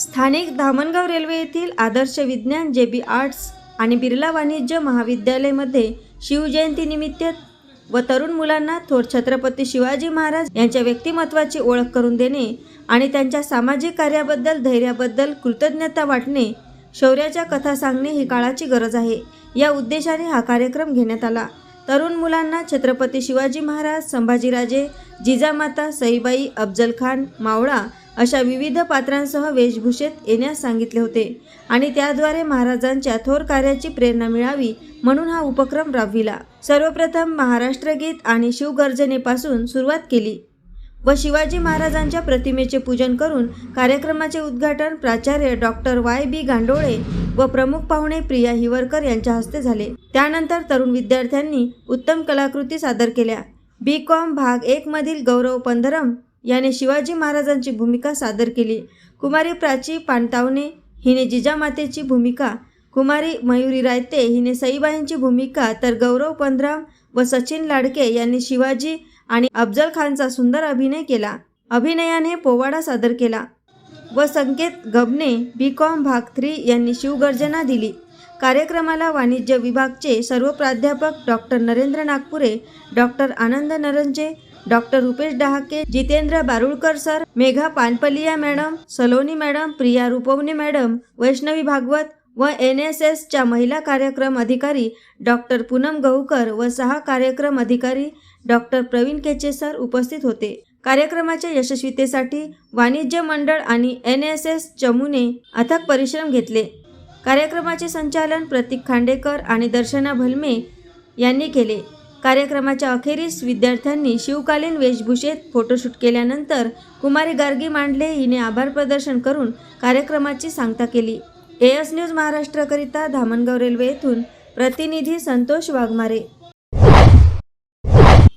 स्थानिक धामणगाव रेल्वे येथील आदर्श विज्ञान जे बी आर्ट्स आणि बिर्ला वाणिज्य महाविद्यालयामध्ये शिवजयंतीनिमित्त व तरुण मुलांना थोर छत्रपती शिवाजी महाराज यांच्या व्यक्तिमत्वाची ओळख करून देणे आणि त्यांच्या सामाजिक कार्याबद्दल धैर्याबद्दल कृतज्ञता वाटणे शौर्याच्या कथा सांगणे ही काळाची गरज आहे. या उद्देशाने हा कार्यक्रम घेण्यात आला. तरुण मुलांना छत्रपती शिवाजी महाराज संभाजीराजे जिजामाता सईबाई अफजल खान मावळा अशा विविध पात्रांसह वेशभूषेत येण्यास सांगितले होते आणि त्याद्वारे महाराजांच्या थोर कार्याची प्रेरणा मिळावी म्हणून हा उपक्रम राबविला. सर्वप्रथम महाराष्ट्र गीत आणि शिवगर्जनेपासून सुरुवात केली व शिवाजी महाराजांच्या प्रतिमेचे पूजन करून कार्यक्रमाचे उद्घाटन प्राचार्य डॉक्टर वाय बी गांडोळे व प्रमुख पाहुणे प्रिया हिवरकर यांच्या हस्ते झाले. त्यानंतर तरुण विद्यार्थ्यांनी उत्तम कलाकृती सादर केल्या. बी कॉम भाग एक मधील गौरव पंधरम याने शिवाजी महाराजांची भूमिका सादर केली. कुमारी प्राची पाणतावणे हिने जिजामातेची भूमिका कुमारी मयुरी रायते हिने सईबाईंची भूमिका तर गौरव पंधराम व सचिन लाडके यांनी शिवाजी आणि अफजल खानचा सुंदर अभिनय केला. अभिनयाने पोवाडा सादर केला. व संकेत गबने बी कॉम भाग थ्री यांनी शिवगर्जना दिली. कार्यक्रमाला वाणिज्य विभागचे सर्व प्राध्यापक doctor Narendra Nagpure doctor Anand Naranje doctor Rupesh Dahake Jitendra Barulkar sir Megha Panpaliya madam Saloni madam Priya Rupwane madam Vaishnavi Bhagwat व एन एस एसच्या महिला कार्यक्रम अधिकारी डॉक्टर पूनम गहुकर व सहा कार्यक्रम अधिकारी डॉक्टर प्रवीण केचे सर उपस्थित होते. कार्यक्रमाच्या यशस्वीतेसाठी वाणिज्य मंडळ आणि एन एस एस चमूने अथक परिश्रम घेतले. कार्यक्रमाचे संचालन प्रतीक खांडेकर आणि दर्शना भलमे यांनी केले. कार्यक्रमाच्या अखेरीस विद्यार्थ्यांनी शिवकालीन वेशभूषेत फोटोशूट केल्यानंतर कुमारी गार्गी मांडले हिने आभार प्रदर्शन करून कार्यक्रमाची सांगता केली. एएस न्यूज महाराष्ट्राकरिता धामणगाव रेल्वे येथून प्रतिनिधी संतोष वाघमारे.